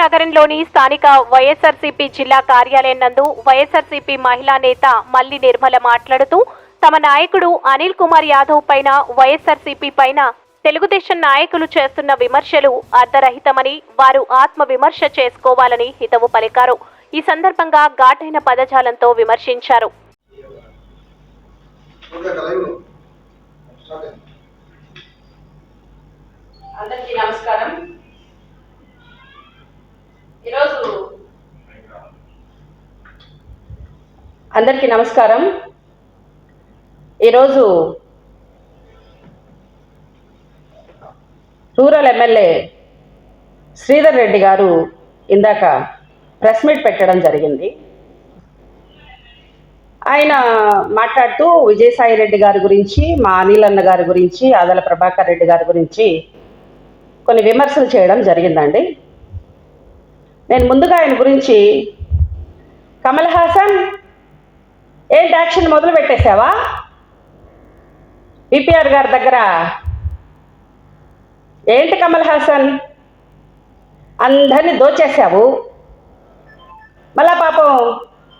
నగరంలోని స్థానిక వైఎస్ఆర్సీపీ జిల్లా కార్యాలయం నందు వైఎస్ఆర్సీపీ మహిళా నేత మల్లి నిర్మల మాట్లాడుతూ తమ నాయకుడు అనిల్ కుమార్ యాదవ్ పైన వైఎస్ఆర్సీపీ పైన తెలుగుదేశం నాయకులు చేస్తున్న విమర్శలు అర్ధరహితమని వారు ఆత్మ విమర్శ చేసుకోవాలని హితవు పలికారు. ఈ సందర్భంగా ఘాటైన పదజాలంతో విమర్శించారు. అందరికీ నమస్కారం ఈరోజు అందరికీ నమస్కారం. ఈరోజు రూరల్ ఎమ్మెల్యే శ్రీధర్ రెడ్డి గారు ఇందాక ప్రెస్ మీట్ పెట్టడం జరిగింది. ఆయన మాట్లాడుతూ విజయసాయి రెడ్డి గారి గురించి మా అనిలన్న గారి గురించి ఆదల ప్రభాకర్ రెడ్డి గారి గురించి కొన్ని విమర్శలు చేయడం జరిగిందండి. నేను ముందుగా ఆయన గురించి కమల్ ఏంటి యాక్షన్ మొదలు పెట్టేశావా? విపిఆర్ గారి దగ్గర. ఏంటి కమల్ హాసన్? అందరినీ దోచేశావు. మళ్ళా పాపం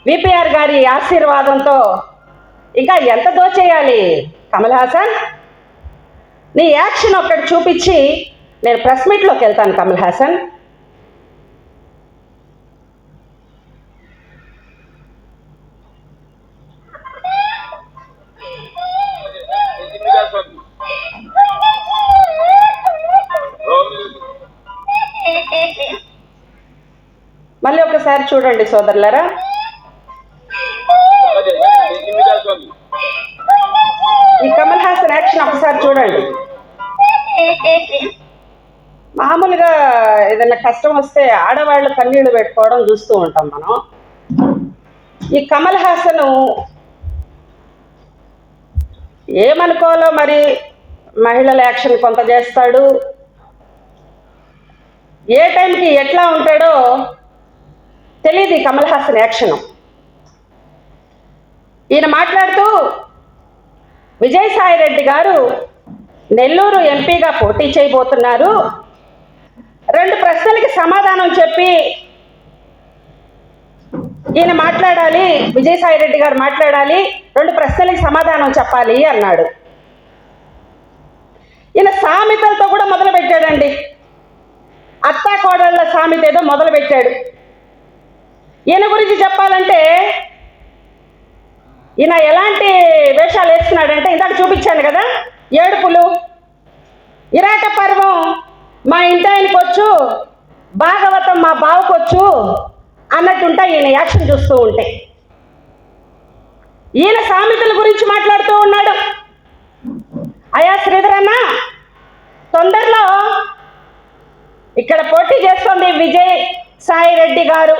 విపిఆర్ గారి ఆశీర్వాదంతో ఇంకా ఎంత దోచేయాలి? కమల్ హాసన్ నీ యాక్షన్ ఒక్కటి చూపించి నేను ప్రెస్ మీట్లోకి వెళ్తాను కమల్ హాసన్. ఒకసారి చూడండి సోదరులరా. ఈ కమల్ హాసన్ యాక్షన్ ఒకసారి చూడండి. మామూలుగా ఏదైనా కష్టం వస్తే ఆడవాళ్ళు కన్నీళ్ళు పెట్టుకోవడం చూస్తూ ఉంటాం మనం. ఈ కమల్ హాసన్ ఏమనుకోవాలో మరి మహిళల యాక్షన్ కొంత చేస్తాడు. ఏ టైంకి ఎట్లా ఉంటాడో తెలియదు ఈ కమల్ హాసన్ యాక్షన్ ఈయన మాట్లాడుతూ విజయసాయి రెడ్డి గారు నెల్లూరు ఎంపీగా పోటీ చేయబోతున్నారు. రెండు ప్రశ్నలకి సమాధానం చెప్పి ఈయన మాట్లాడాలి విజయసాయి రెడ్డి గారు మాట్లాడాలి రెండు ప్రశ్నలకి సమాధానం చెప్పాలి అన్నాడు. ఈయన సామెతలతో కూడా మొదలు పెట్టాడండి అత్తా కోడళ్ళ సామెత ఏదో మొదలు పెట్టాడు ఈయన గురించి చెప్పాలంటే ఈయన ఎలాంటి వేషాలు వేస్తున్నాడంటే ఇందాక చూపించాను కదా ఏడుపులు. ఇరాట పర్వం మా ఇంటాయనకొచ్చు వచ్చు భాగవతం మా బావకొచ్చు అన్నట్టుంటా ఈయన యాక్షన్ చూస్తూ ఉంటే. ఈయన సామెతల గురించి మాట్లాడుతూ ఉన్నాడు. అయా శ్రీధరన్న తొందరలో ఇక్కడ పోటీ చేస్తుంది విజయ్ సాయి రెడ్డి గారు.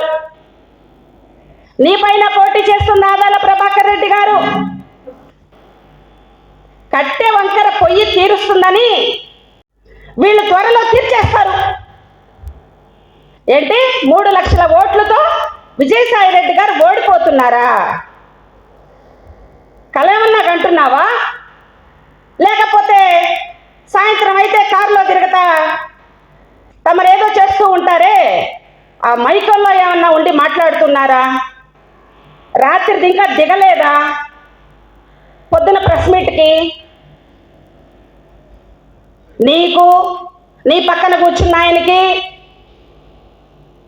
నీ పైన పోటీ చేస్తుంది ఆదాల ప్రభాకర్ రెడ్డి గారు. కట్టే వంకర పొయ్యి తీరుస్తుందని వీళ్ళు త్వరలో తీర్చేస్తారు. ఏంటి? మూడు లక్షల ఓట్లతో విజయసాయి రెడ్డి గారు ఓడిపోతున్నారా? కలేమన్నా అంటున్నావా లేకపోతే సాయంత్రం అయితే కారులో తిరుగుతా? తమరేదో చేస్తూ ఉంటారే? ఆ మైకల్లో ఏమన్నా ఉండి మాట్లాడుతున్నారా? రాత్రిది ఇంకా దిగలేదా? పొద్దున ప్రెస్ మీట్కి నీకు నీ పక్కన కూర్చున్న ఆయనకి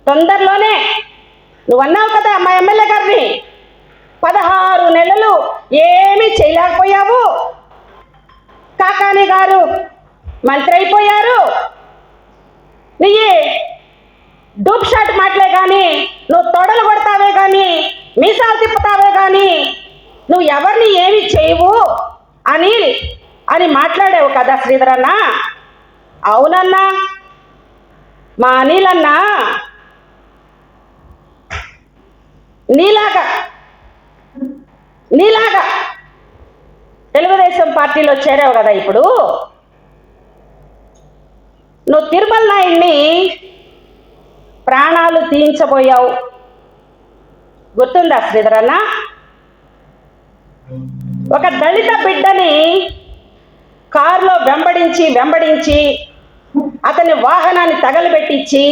తొందరలోనే నువ్వు అన్నావు కదా మా ఎమ్మెల్యే గారిని పదహారు నెలలు ఏమీ చేయలేకపోయావు. కాకాని గారు మంత్రి అయిపోయారు. నీ డూప్ షాట్ మాటలే కానీ నువ్వు తొడలు కొడతావే కానీ మీసాలు తిప్పుతావే కానీ నువ్వు ఎవరిని ఏమి చేయవు అని అని మాట్లాడావు కదా శ్రీధరన్న. అవునన్నా. మా అనిలన్నా నీలాగా నీలాగా తెలుగుదేశం పార్టీలో చేరావు కదా ఇప్పుడు. నువ్వు తిరుమల నాయుడిని ప్రాణాలు తీయించబోయావు. గుర్తుందా శ్రీధరన్న? ఒక దళిత బిడ్డని కారులో వెంబడించి వెంబడించి అతని వాహనాన్ని తగలబెట్టించి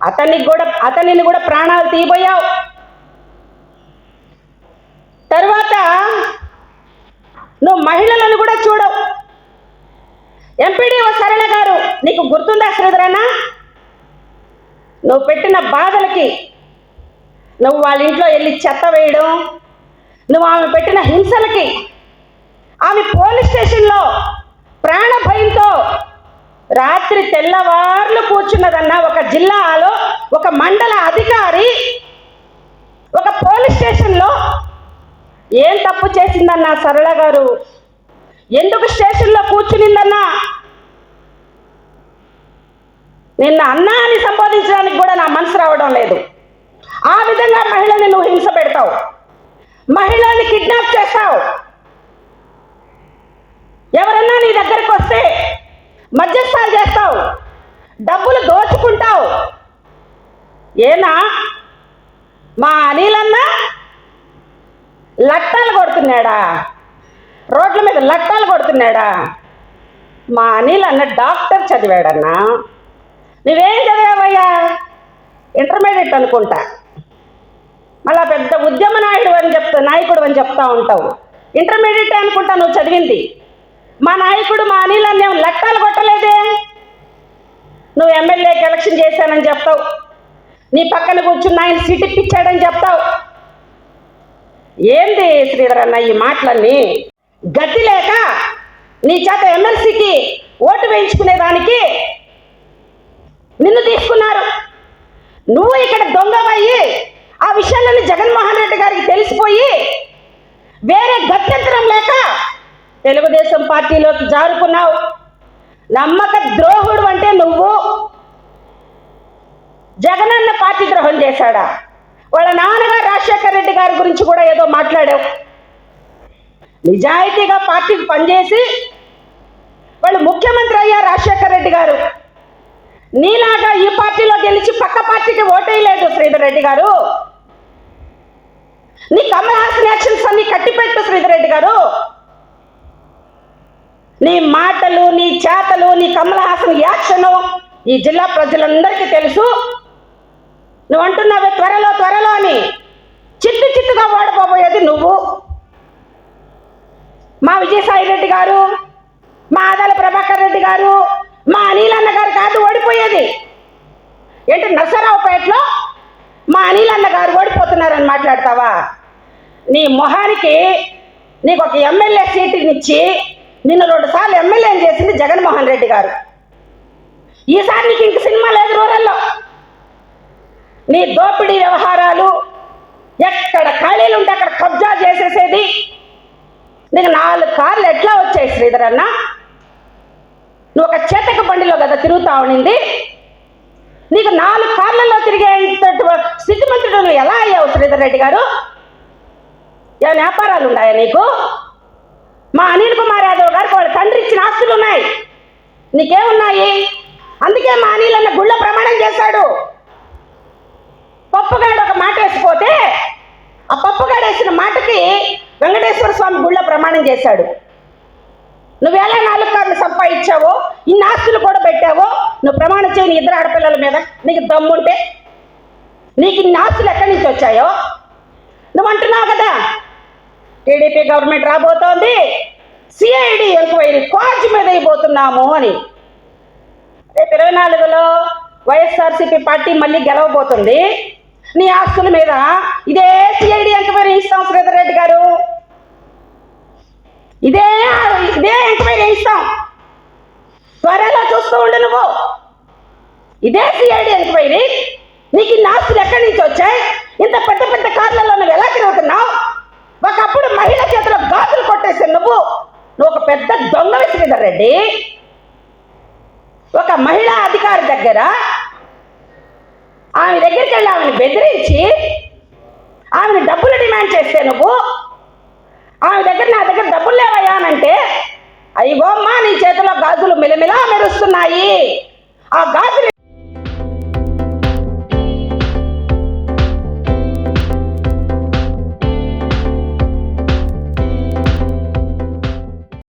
అతనికి కూడా అతనిని కూడా ప్రాణాలు తీయబోయావు. తర్వాత నువ్వు మహిళలను కూడా చూడవు. ఎంపీడీఓ సరళ గారు నీకు గుర్తుందా శ్రీధరన్న? నువ్వు పెట్టిన బాధలకి నువ్వు వాళ్ళ ఇంట్లో వెళ్ళి చెత్త వేయడం నువ్వు ఆమె పెట్టిన హింసలకి ఆమె పోలీస్ స్టేషన్లో ప్రాణ భయంతో రాత్రి తెల్లవార్లు కూర్చున్నదన్న ఒక జిల్లాలో ఒక మండల అధికారి ఒక పోలీస్ స్టేషన్లో ఏం తప్పు చేసిందన్న సరళ గారు? ఎందుకు స్టేషన్లో కూర్చునిందన్నా? నిన్న అన్నా అని సంబోధించడానికి కూడా నా మనసు రావడం లేదు. ఆ విధంగా మహిళని నువ్వు హింస పెడతావు. మహిళల్ని కిడ్నాప్ చేస్తావు. ఎవరన్నా నీ దగ్గరకు వస్తే మధ్యస్థాలు చేస్తావు. డబ్బులు దోచుకుంటావు. ఏనా? మా అనిలన్న లట్టాలు కొడుతున్నాడా? రోడ్ల మీద లట్టాలు కొడుతున్నాడా? మా అనిల్ అన్న డాక్టర్ చదివాడన్నా. నువ్వేం చదివావయ్యా? ఇంటర్మీడియట్ అనుకుంటా. మళ్ళా పెద్ద ఉద్యమ నాయుడు అని చెప్తా నాయకుడు అని చెప్తా ఉంటావు. ఇంటర్మీడియట్ అనుకుంటా నువ్వు చదివింది. మా నాయకుడు మా అనిలని అన్న లెక్కలు కొట్టలేదే. నువ్వు ఎమ్మెల్యేకి ఎలక్షన్ చేశానని చెప్తావు. నీ పక్కన కూర్చున్న ఆయన సీట్ ఇప్పించాడని చెప్తావు. ఏంది శ్రీధర్ అన్న ఈ మాటలన్నీ? గతి లేక నీ చేత ఎమ్మెల్సీకి ఓటు వేయించుకునేదానికి నిన్ను తీసుకున్నారు. నువ్వు ఇక్కడ దొంగవయ్యి ఆ విషయాలన్నీ జగన్మోహన్ రెడ్డి గారికి తెలిసిపోయి వేరే గత్యంతరం లేక తెలుగుదేశం పార్టీలోకి జారుకున్నావు. నమ్మక ద్రోహుడు అంటే నువ్వు. జగనన్న పార్టీ ద్రోహం చేశాడా? వాళ్ళ నాన్నగారు రాజశేఖర రెడ్డి గారి గురించి కూడా ఏదో మాట్లాడావు. నిజాయితీగా పార్టీకి పనిచేసి వాళ్ళు ముఖ్యమంత్రి అయ్యారు రాజశేఖర రెడ్డి గారు. నీలాగా ఈ పార్టీలో గెలిచి పక్క పార్టీకి ఓటేయలేదు శ్రీధర్ రెడ్డి గారు. నీ కమల్ హాసన్ యాక్షన్స్ అన్ని కట్టిపెట్టు శ్రీధర్ రెడ్డి గారు. నీ మాటలు నీ చేతలు నీ కమల్ హాసన్ యాక్షను ఈ జిల్లా ప్రజలందరికీ తెలుసు. నువ్వు అంటున్నావే త్వరలో త్వరలో అని. చిట్టు చిట్టుగా ఓడిపోబోయేది నువ్వు. మా విజయసాయి రెడ్డి గారు మా ఆదాల ప్రభాకర్ రెడ్డి గారు గారు కాదు ఏంటి నర్సరావుపేటలో మా అనిలన్న గారు ఓడిపోతున్నారని మాట్లాడతావా? నీ మొహానికి నీకు ఒక ఎమ్మెల్యే సీటునిచ్చి నిన్ను రెండు సార్లు ఎమ్మెల్యేని చేసింది జగన్మోహన్ రెడ్డి గారు. ఈసారి నీకు ఇంక సినిమా లేదు రూరల్లో నీ దోపిడీ వ్యవహారాలు ఎక్కడ ఖాళీలు ఉంటే అక్కడ కబ్జా చేసేసేది. నీకు నాలుగు కార్లు ఎట్లా వచ్చాయి శ్రీధరన్నా నువ్వు ఒక చేతక బండిలో కదా తిరుగుతా ఉండింది? నీకు నాలుగు కార్లలో తిరిగే స్థితిమంతుడు నువ్వు ఎలా అయ్యావు శ్రీధర్ రెడ్డి గారు? ఏమైనా వ్యాపారాలు ఉన్నాయా నీకు? మా అనిల్ కుమార్ యాదవ్ గారికి వాళ్ళ తండ్రి ఇచ్చిన ఆస్తులు ఉన్నాయి. నీకేమున్నాయి? అందుకే మా అనిల్ అన్న గుళ్ళ ప్రమాణం చేశాడు. పప్పుగాడు ఒక మాట వేసిపోతే ఆ పప్పుగాడు వేసిన మాటకి వెంకటేశ్వర స్వామి గుళ్ళ ప్రమాణం చేశాడు. నువ్వు ఎలా నాలుగు కార్లు సంపాదించావో ఇన్ని ఆస్తులు కూడా పెట్టావో నువ్వు ప్రమాణం చేయని ఇద్దరు ఆడపిల్లల మీద. నీకు దమ్ముంటే నీకు ఇన్ని ఆస్తులు ఎక్కడి నుంచి వచ్చాయో? నువ్వు అంటున్నావు కదా టీడీపీ గవర్నమెంట్ రాబోతోంది సిఐడి ఎంక్వైరీ కాజ్ మీద అయిపోతున్నాము అని. రేపు ఇరవై నాలుగులో వైఎస్ఆర్సీపీ పార్టీ మళ్ళీ గెలవబోతుంది. నీ ఆస్తుల మీద ఇదే సిఐడి ఎంక్వైరీ ఇస్తాం శ్రీధర్ రెడ్డి గారు. ఇదే ఇదే ఎంక్వైరీ ఇస్తాం త్వరలో చూస్తూ ఉండు నువ్వు. ఇదే సిఐడి ఎంక్వైరీ నీకు ఇన్ని ఆస్తులు ఎక్కడి నుంచి వచ్చాయి? ఇంత పెద్ద పెద్ద కార్లలో నువ్వు ఎలా తిరుగుతున్నావు? ఒకప్పుడు మహిళ చేతిలో గాజులు కొట్టేసి నువ్వు నువ్వు ఒక పెద్ద దొంగ శ్రీధర్ రెడ్డి. ఒక మహిళా అధికారి దగ్గర ఆమె దగ్గరికి వెళ్ళి ఆమెను బెదిరించి ఆమెను డబ్బులు డిమాండ్ చేస్తే నువ్వు ఆమె దగ్గర నా దగ్గర డబ్బులు లేవయ్యా అని అంటే అయ్యో అమ్మా నీ చేతిలో గాజులు మిలమిలా మెరుస్తున్నాయి. ఆ గాజులు